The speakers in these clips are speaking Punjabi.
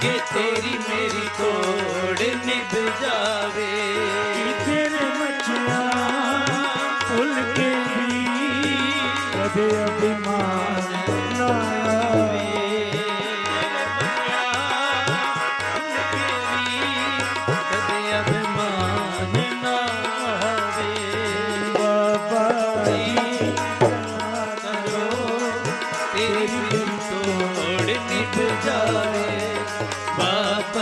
ਕਿ ਤੇਰੀ ਮੇਰੀ ਥੋੜ ਨਿਭ ਜਾਵੇ। ਕਿਥੇ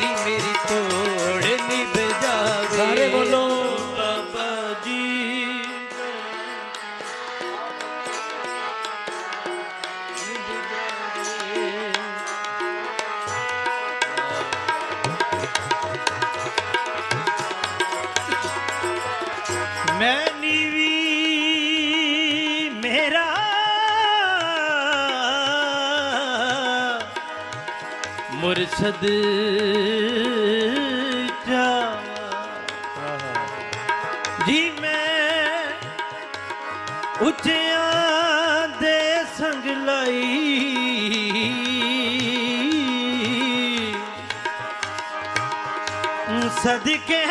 ਤੇਰੀ ਮੇਰੀ ਤੋੜ ਨਿਭ ਜਾਵੇ। ਸਾਰੇ ਬੋਲੋ। ਬਾਬਾ ਜੀ। ਮੈਂ ਮੁਰਸ਼ਦ ਜੀ ਮੈਂ ਉੱਚਿਆਂ ਦੇ ਸੰਗ ਲਈ। ਸਦਕੇ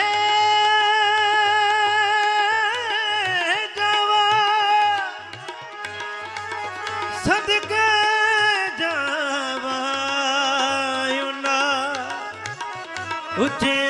उठे